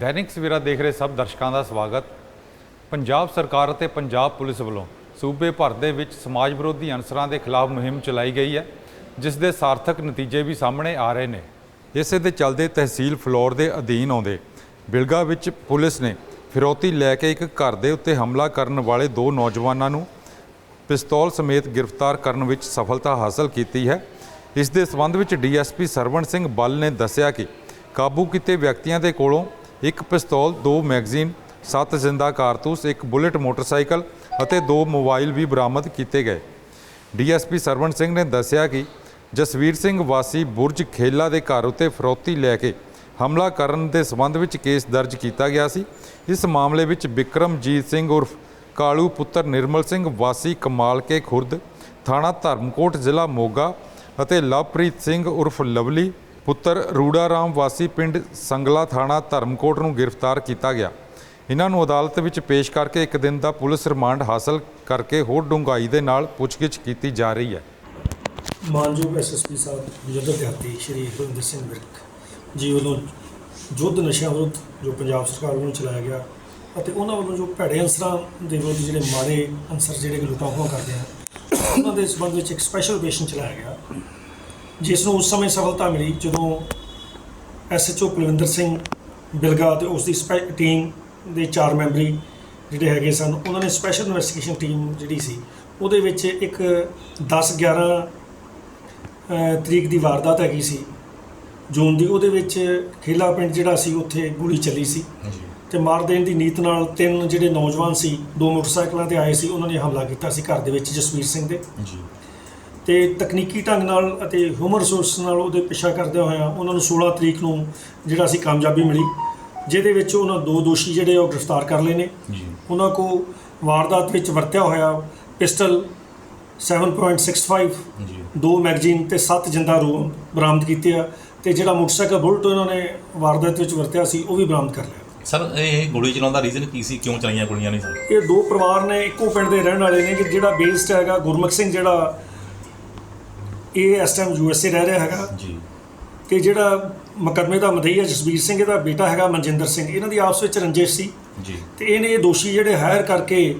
ਦੈਨਿਕ ਸਵੇਰਾ ਦੇਖ ਰਹੇ ਸਭ ਦਰਸ਼ਕਾਂ ਦਾ ਸਵਾਗਤ। ਪੰਜਾਬ ਸਰਕਾਰ ਅਤੇ ਪੰਜਾਬ ਪੁਲਿਸ ਵੱਲੋਂ ਸੂਬੇ ਭਰ ਦੇ ਵਿੱਚ ਸਮਾਜ ਵਿਰੋਧੀ ਅਨਸਰਾਂ ਦੇ ਖਿਲਾਫ ਮੁਹਿੰਮ ਚਲਾਈ ਗਈ ਹੈ, ਜਿਸ ਦੇ ਸਾਰਥਕ ਨਤੀਜੇ ਵੀ ਸਾਹਮਣੇ ਆ ਰਹੇ ਨੇ। ਇਸੇ ਦੇ ਚੱਲਦੇ ਤਹਿਸੀਲ ਫਲੋਰ ਦੇ ਅਧੀਨ ਆਉਂਦੇ ਬਿਲਗਾ ਵਿੱਚ ਪੁਲਿਸ ਨੇ ਫਿਰੌਤੀ ਲੈ ਕੇ ਇੱਕ ਘਰ ਦੇ ਉੱਤੇ ਹਮਲਾ ਕਰਨ ਵਾਲੇ ਦੋ ਨੌਜਵਾਨਾਂ ਨੂੰ ਪਿਸਤੌਲ ਸਮੇਤ ਗ੍ਰਿਫਤਾਰ ਕਰਨ ਵਿੱਚ ਸਫਲਤਾ ਹਾਸਲ ਕੀਤੀ ਹੈ। ਇਸ ਦੇ ਸਬੰਧ ਵਿੱਚ ਡੀਐਸਪੀ ਸਰਵਣ ਸਿੰਘ ਬੱਲ ਨੇ ਦੱਸਿਆ ਕਿ ਕਾਬੂ ਕੀਤੇ ਵਿਅਕਤੀਆਂ ਦੇ ਕੋਲੋਂ ਇੱਕ ਪਿਸਤੌਲ, ਦੋ ਮੈਗਜ਼ੀਨ, ਸੱਤ ਜ਼ਿੰਦਾ ਕਾਰਤੂਸ, ਇੱਕ ਬੁਲੇਟ ਮੋਟਰਸਾਈਕਲ ਅਤੇ ਦੋ ਮੋਬਾਈਲ ਵੀ ਬਰਾਮਦ ਕੀਤੇ ਗਏ। ਡੀਐਸਪੀ ਸਰਵਣ ਸਿੰਘ ਨੇ ਦੱਸਿਆ ਕਿ ਜਸਵੀਰ ਸਿੰਘ ਵਾਸੀ ਬੁਰਜ ਖੇਲਾ ਦੇ ਘਰ ਉੱਤੇ ਫਰੋਤੀ ਲੈ ਕੇ ਹਮਲਾ ਕਰਨ ਦੇ ਸਬੰਧ ਵਿੱਚ ਕੇਸ ਦਰਜ ਕੀਤਾ ਗਿਆ ਸੀ। ਇਸ ਮਾਮਲੇ ਵਿੱਚ ਬਿਕਰਮਜੀਤ ਸਿੰਘ ਉਰਫ ਕਾਲੂ ਪੁੱਤਰ ਨਿਰਮਲ ਸਿੰਘ ਵਾਸੀ ਕਮਾਲ ਕੇ ਖੁਰਦ, ਥਾਣਾ ਧਰਮਕੋਟ, ਜ਼ਿਲ੍ਹਾ ਮੋਗਾ ਅਤੇ ਲਵਪ੍ਰੀਤ ਸਿੰਘ ਉਰਫ ਲਵਲੀ ਪੁੱਤਰ ਰੂੜਾ ਰਾਮ ਵਾਸੀ ਪਿੰਡ ਸੰਗਲਾ ਥਾਣਾ ਧਰਮਕੋਟ ਨੂੰ ਗ੍ਰਿਫਤਾਰ ਕੀਤਾ ਗਿਆ। ਇਹਨਾਂ ਨੂੰ ਅਦਾਲਤ ਵਿੱਚ ਪੇਸ਼ ਕਰਕੇ ਇੱਕ ਦਿਨ ਦਾ ਪੁਲਿਸ ਰਿਮਾਂਡ ਹਾਸਲ ਕਰਕੇ ਹੋਰ ਡੂੰਘਾਈ ਦੇ ਨਾਲ ਪੁੱਛਗਿੱਛ ਕੀਤੀ ਜਾ ਰਹੀ ਹੈ। ਮਾਨਯੋਗ ਐਸਐਸਪੀ ਸਾਹਿਬ ਯੁੱਧ ਦਿਹਾਤੀ ਸ਼੍ਰੀ ਹਰਿੰਦਰ ਸਿੰਘ ਵਿਰਕ ਜੀ ਵੱਲੋਂ ਯੁੱਧ ਨਸ਼ਿਆਂ ਵਿਰੁੱਧ ਜੋ ਪੰਜਾਬ ਸਰਕਾਰ ਵੱਲੋਂ ਚਲਾਇਆ ਗਿਆ ਅਤੇ ਉਹਨਾਂ ਵੱਲੋਂ ਜੋ ਭੈੜੇ ਅਨਸਰਾਂ ਦੇ ਵਿਰੁੱਧ ਜਿਹੜੇ ਮਾੜੇ ਅਨਸਰ ਜਿਹੜੇ ਕਿ ਕਰਦੇ ਆ ਉਹਨਾਂ ਦੇ ਸੰਬੰਧ ਵਿੱਚ ਇੱਕ ਸਪੈਸ਼ਲ ਆਪਰੇਸ਼ਨ ਚਲਾਇਆ ਗਿਆ। ਜਿਸ ਨੂੰ ਉਸ ਸਮੇਂ ਸਫਲਤਾ ਮਿਲੀ ਜਦੋਂ ਐਸਐਚਓ ਕੁਲਵਿੰਦਰ ਸਿੰਘ ਬਿਲਗਾ ਤੇ ਉਸ ਦੀ ਟੀਮ ਦੇ ਚਾਰ ਮੈਂਬਰੀ ਜਿਹੜੇ ਹੈਗੇ ਸਨ ਉਹਨਾਂ ਨੇ ਸਪੈਸ਼ਲ ਇਨਵੈਸਟੀਗੇਸ਼ਨ ਟੀਮ ਜਿਹੜੀ ਸੀ ਉਹਦੇ ਵਿੱਚ ਇੱਕ 10 11 ਅ, ਤਰੀਕ ਦੀ ਵਾਰਦਾਤ ਹੈਗੀ ਸੀ ਜੂਨ ਦੀ ਉਹਦੇ ਵਿੱਚ ਖੇਲਾ ਪਿੰਡ ਜਿਹੜਾ ਸੀ ਉੱਥੇ ਗੋਲੀ ਚੱਲੀ ਸੀ ਤੇ ਮਾਰ ਦੇਣ ਦੀ ਨੀਤ ਨਾਲ ਤਿੰਨ ਜਿਹੜੇ ਨੌਜਵਾਨ ਸੀ ਦੋ ਮੋਟਰਸਾਈਕਲਾਂ ਤੇ ਆਏ ਸੀ ਉਹਨਾਂ ਨੇ ਹਮਲਾ ਕੀਤਾ ਸੀ ਘਰ ਦੇ ਵਿੱਚ ਜਸਵੀਰ ਸਿੰਘ ਦੇ। ਜੀ ਤੇ ਤਕਨੀਕੀ ਢੰਗ ਨਾਲ ਅਤੇ ਹਿਊਮਨ ਰਿਸੋਰਸ ਨਾਲ ਉਹਦੇ ਪਿੱਛਾ ਕਰਦੇ ਹੋਇਆ ਉਹਨਾਂ ਨੂੰ 16 ਤਰੀਕ ਨੂੰ ਜਿਹੜਾ ਸੀ ਕਾਮਯਾਬੀ ਮਿਲੀ ਜਿਹਦੇ ਵਿੱਚ ਉਹਨਾਂ ਦੋ ਦੋਸ਼ੀ ਜਿਹੜੇ ਉਹ ਗ੍ਰਿਫਤਾਰ ਕਰ ਲਏ ਨੇ। ਉਹਨਾਂ ਕੋ ਵਾਰਦਾਤ ਵਿੱਚ ਵਰਤਿਆ ਹੋਇਆ ਪਿਸਟਲ 7.65 ਜੀ। ਦੋ ਮੈਗਜ਼ੀਨ ਤੇ ਸੱਤ ਜਿੰਦਾ ਰੋ ਬਰਾਮਦ ਕੀਤੇ ਆ ਤੇ ਜਿਹੜਾ ਮੋਟਰਸਾਈਕਲ ਬੁਲਟ ਉਹਨਾਂ ਨੇ ਵਾਰਦਾਤ ਵਿੱਚ ਵਰਤਿਆ ਸੀ ਉਹ ਵੀ ਬਰਾਮਦ ਕਰ ਲਿਆ। ਸਰ ਇਹ ਗੋਲੀ ਚਲਾਉਣ ਦਾ ਰੀਜ਼ਨ ਕੀ ਸੀ? ਕਿਉਂ ਚਲਾਈਆਂ ਗੋਲੀਆਂ ਸਰ? ਇਹ ਦੋ ਪਰਿਵਾਰ ਨੇ ਇੱਕੋ ਪਿੰਡ ਦੇ ਰਹਿਣ ਵਾਲੇ ਨੇ ਕਿ ਜਿਹੜਾ ਬੇਸਡ ਹੈਗਾ ਗੁਰਮੁਖ ਸਿੰਘ ਜਿਹੜਾ ਇਹ ਇਸ ਟਾਈਮ ਯੂਐਸਏ ਰਹਿ ਰਿਹਾ ਹੈਗਾ। ਜੀ। ਤੇ ਜਿਹੜਾ ਮੁਕੱਦਮੇ ਦਾ ਮਦਈਆ ਜਸਵੀਰ ਸਿੰਘ ਇਹਦਾ ਬੇਟਾ ਹੈਗਾ ਮਨਜਿੰਦਰ ਸਿੰਘ। ਇਹਨਾਂ ਦੀ ਆਪਸ ਵਿੱਚ ਰੰਜਿਸ਼ ਸੀ। ਜੀ। ਤੇ ਇਹਨੇ ਇਹ ਦੋਸ਼ੀ ਜਿਹੜੇ ਹਾਇਰ ਕਰਕੇ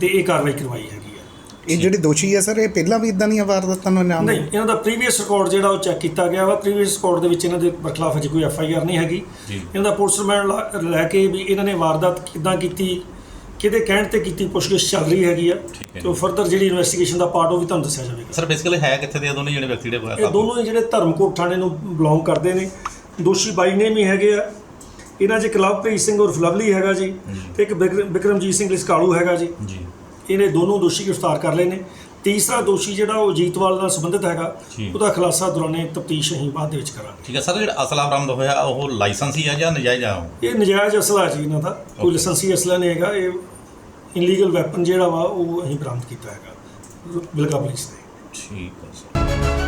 ਤੇ ਇਹ ਕਾਰਵਾਈ ਕਰਵਾਈ ਹੈਗੀ ਆ ਇਹ ਜਿਹੜੇ ਦੋਸ਼ੀ ਹੈ ਸਰ ਇਹ ਪਹਿਲਾਂ ਵੀ ਇਦਾਂ ਦੀਆਂ ਵਾਰਦਾਤਾਂ ਨੂੰ ਨਾਮ ਨਹੀਂ ਇਹਨਾਂ ਦਾ ਪ੍ਰੀਵੀਅਸ ਰਿਕਾਰਡ ਜਿਹੜਾ ਉਹ ਚੈੱਕ ਕੀਤਾ ਗਿਆ ਵਾ। ਪ੍ਰੀਵੀਅਸ ਰਿਕਾਰਡ ਦੇ ਵਿੱਚ ਇਹਨਾਂ ਦੇ ਬਰਖਲਾਫ ਅਜੇ ਕੋਈ ਐਫ ਆਈ ਆਰ ਨਹੀਂ ਹੈਗੀ। ਜੀ। ਇਹਨਾਂ ਦਾ ਪੁਲਿਸ ਰਿਮਾਂਡ ਲੈ ਕੇ ਵੀ ਇਹਨਾਂ ਨੇ ਵਾਰਦਾਤ ਕਿੱਦਾਂ ਕੀਤੀ ਕਿਹਦੇ ਕਹਿਣ ਤੇ ਕੀਤੀ ਪੁੱਛਗਿੱਛ ਚੱਲ ਰਹੀ ਹੈਗੀ ਆ। ਠੀਕ ਹੈ ਤੇ ਫਰਦਰ ਜਿਹੜੀ ਇਨਵੈਸਟੀਗੇਸ਼ਨ ਦਾ ਪਾਰਟ ਉਹ ਵੀ ਤੁਹਾਨੂੰ ਦੱਸਿਆ ਜਾਵੇਗਾ। ਸਰ ਬੇਸਿਕਲੀ ਹੈ ਕਿੱਥੇ ਦੇ? ਆ ਦੋਨੇ ਜਿਹੜੇ ਵਿਅਕਤੀ ਜਿਹੜੇ ਇਹ ਦੋਨੋਂ ਹੀ ਜਿਹੜੇ ਧਰਮਕੋਟ ਥਾਣੇ ਨੂੰ ਬਿਲੋਂਗ ਕਰਦੇ ਨੇ। ਦੋਸ਼ੀ ਬਾਈ ਨੇਮ ਹੀ ਹੈਗੇ ਆ। ਇਹਨਾਂ 'ਚ ਇੱਕ ਲਵਪ੍ਰੀਤ ਸਿੰਘ ਉਰਫ ਲਵਲੀ ਹੈਗਾ ਜੀ ਤੇ ਇੱਕ ਬਿਕਰ- ਬਿਕਰਮਜੀਤ ਸਿੰਘ ਲਿਸਕਾਲੂ ਹੈਗਾ ਜੀ। ਜੀ। ਇਹਨੇ ਦੋਨੋਂ ਦੋਸ਼ੀ ਗ੍ਰਿਫਤਾਰ ਕਰ ਲਏ ਨੇ। ਤੀਸਰਾ ਦੋਸ਼ੀ ਜਿਹੜਾ ਉਹ ਜੀਤਵਾਲ ਨਾਲ ਸੰਬੰਧਿਤ ਹੈਗਾ ਜੀ। ਉਹਦਾ ਖੁਲਾਸਾ ਦੌਰਾਨੇ ਤਫਤੀਸ਼ ਅਸੀਂ ਬਾਅਦ ਦੇ ਵਿੱਚ ਕਰਾਂਗੇ। ਠੀਕ ਹੈ। ਸਰ ਜਿਹੜਾ ਅਸਲਾ ਬਰਾਮਦ ਹੋਇਆ ਉਹ ਲਾਇਸੈਂਸੀ ਹੈ ਜਾਂ ਨਜਾਇਜ਼ ਆ? ਉਹ? ਇਹ ਨਜਾਇਜ਼ ਅਸਲਾ ਜੀ ਇਹਨਾਂ ਦਾ। ਕੋਈ. ਲਾਇਸੈਂਸੀ ਅਸਲਾ ਨਹੀਂ ਹੈਗਾ। ਇਹ ਇਲੀਗਲ ਵੈਪਨ ਜਿਹੜਾ ਵਾ, ਉਹ ਅਸੀਂ ਬਰਾਮਦ ਕੀਤਾ ਹੈਗਾ। ਬਿਲਗਾ ਪੁਲਿਸ ਨੇ ਠੀਕ ਹੈ ਸਰ